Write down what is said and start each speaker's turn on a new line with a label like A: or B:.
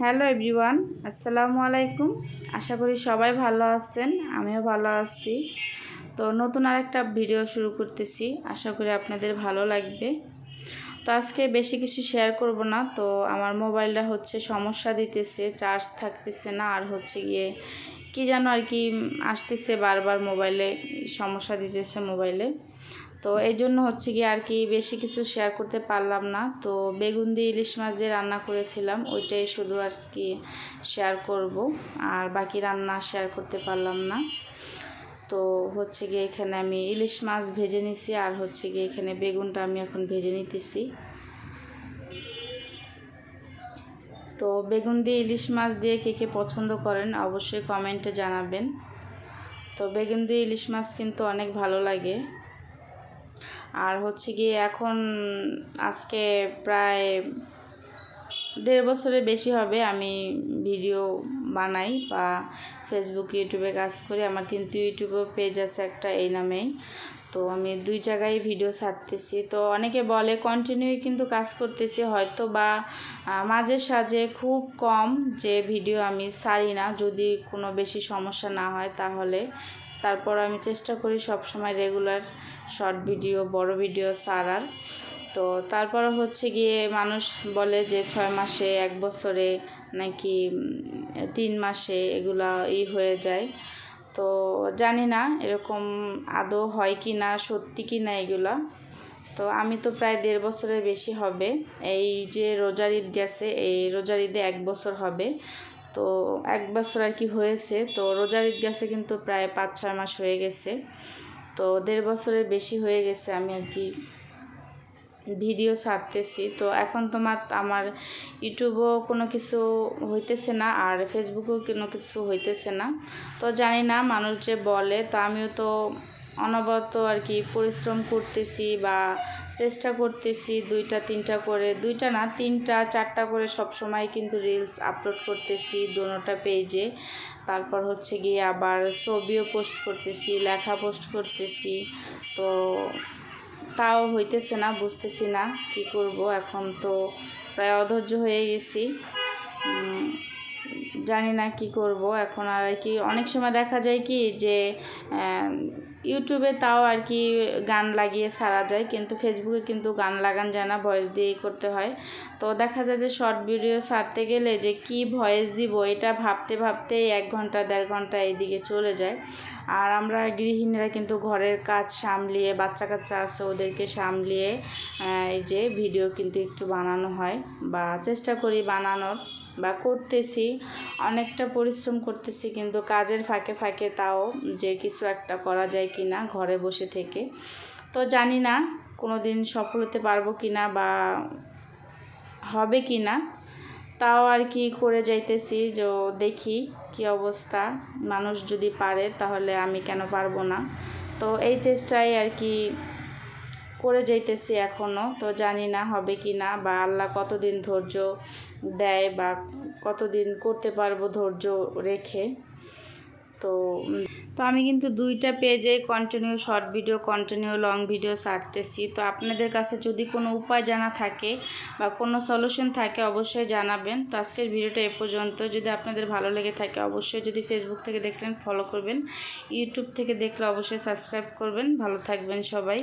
A: Hello everyone, আসসালামু আলাইকুম। আশা করি সবাই ভালো আছেন, আমিও ভালো আছি। তো নতুন আর একটা ভিডিও শুরু করতেছি, আশা করি আপনাদের ভালো লাগবে। তো আজকে বেশি কিছু শেয়ার করব না, তো আমার মোবাইলটা হচ্ছে সমস্যা দিতেছে চার্জ থাকতেছে না, আর হচ্ছে গিয়ে কি যেন আর কি আসতেছে বারবার মোবাইলে, সমস্যা দিতেছে মোবাইলে। তো এই জন্য হচ্ছে কি আর কি বেশি কিছু শেয়ার করতে পারলাম না। তো বেগুন দিয়ে ইলিশ মাছ দিয়ে রান্না করেছিলাম, ওইটাই শুধু আর কি শেয়ার করব, আর বাকি রান্না শেয়ার করতে পারলাম না। তো হচ্ছে গিয়ে এখানে আমি ইলিশ মাছ ভেজে নিছি, আর হচ্ছে গিয়ে এখানে বেগুনটা আমি এখন ভেজে নিতেছি। তো বেগুন দিয়ে ইলিশ মাছ দিয়ে কে কে পছন্দ করেন অবশ্যই কমেন্টে জানাবেন। তো বেগুন দিয়ে ইলিশ মাছ কিন্তু অনেক ভালো লাগে। আর হচ্ছে গিয়ে এখন আজকে প্রায় দেড় বছরের বেশি হবে আমি ভিডিও বানাই বা ফেসবুক ইউটিউবে কাজ করি। আমার কিন্তু ইউটিউবে পেজ আছে একটা এই নামেই। তো আমি দুই জায়গায় ভিডিও ছাড়তেছি। তো অনেকে বলে কন্টিনিউ কিন্তু কাজ করতেছি। হয়তো বা মাঝে সাঝে খুব কম যে ভিডিও আমি ছাড়ি না। যদি কোনো বেশি সমস্যা না হয় তাহলে তারপর আমি চেষ্টা করি সব সময় রেগুলার শর্ট ভিডিও বড় ভিডিও সারার তো তারপর হচ্ছে গিয়ে মানুষ বলে যে ছয় মাসে, এক বছরে নাকি তিন মাসে এগুলা ই হয়ে যায়। তো জানি না এরকম আদৌ হয় কি না সত্যি কি না এগুলা। তো আমি তো প্রায় দেড় বছরের বেশি হবে। এই যে রোজার ঈদ গেছে, এই রোজার ঈদে এক বছর হবে। তো এক বছর আর কি হয়েছে। তো রোজার ঈদ গেছে কিন্তু প্রায় পাঁচ, ছয় মাস হয়ে গেছে। তো দেড় বছরের বেশি হয়ে গেছে আমি আর কি ভিডিও ছাড়তেছি। তো এখন তোমার আমার ইউটিউবও কোনো কিছু হইতেছে না আর ফেসবুকেও কোনো কিছু হইতেছে না। তো জানি না মানুষ যে বলে, তো আমিও তো অনবরত আর কি পরিশ্রম করতেছি বা চেষ্টা করতেছি দুইটা, তিনটা করে, দুইটা না, তিনটা, চারটা করে সব সময় কিন্তু রিলস আপলোড করতেছি দোনোটা পেজে তারপর হচ্ছে গিয়ে আবার ছবিও পোস্ট করতেছি, লেখা পোস্ট করতেছি। তো তাও হইতেছে না, বুঝতেছি না কি করব, এখন তো প্রায় অধৈর্য হয়ে গেছি। জানি না কি করব। এখন আর কি অনেক সময় দেখা যায় কি যে ইউটিউবে তাও আর কি গান লাগিয়ে সারা যায়, কিন্তু ফেসবুকে কিন্তু গান লাগান যায় না ভয়েস দিয়েই করতে হয়। তো দেখা যায় যে শর্ট ভিডিও ছাড়তে গেলে যে কি ভয়েস দিব, এটা ভাবতে ভাবতেই এক ঘণ্টা, দেড় ঘণ্টা এইদিকে চলে যায়। আর আমরা গৃহিণীরা কিন্তু ঘরের কাজ সামলিয়ে, বাচ্চা কাচ্চা আছে ওদেরকে সামলিয়ে এই যে ভিডিও কিন্তু একটু বানানো হয় বা চেষ্টা করি বানানোর। বা করতেছি, অনেকটা পরিশ্রম করতেছি কিন্তু কাজের ফাঁকে ফাঁকে তাও যে কিছু একটা করা যায় কি না ঘরে বসে থেকে। তো জানি না কোনো দিন সফল হতে পারব কি না বা হবে কি না তাও আর কি করে যাইতেছি যে দেখি কি অবস্থা, মানুষ যদি পারে তাহলে আমি কেন পারব না। তো এই চেষ্টায় আর কি করে যাইতেছি এখনও তো জানি না হবে কি না বা আল্লাহ কতদিন ধৈর্য দেয় বা কতদিন করতে পারব ধৈর্য রেখে। তো তো আমি কিন্তু দুইটা পেজে continue short video continue long video ছাড়তেছি। তো আপনাদের কাছে যদি কোনো উপায় জানা থাকে বা কোনো সলিউশন থাকে অবশ্যই জানাবেন। তো আজকের ভিডিওটা এ পর্যন্ত। যদি আপনাদের ভালো লেগে থাকে অবশ্যই যদি ফেসবুক থেকে দেখলেন ফলো করবেন। ইউটিউব থেকে দেখলে অবশ্যই সাবস্ক্রাইব করবেন। ভালো থাকবেন সবাই।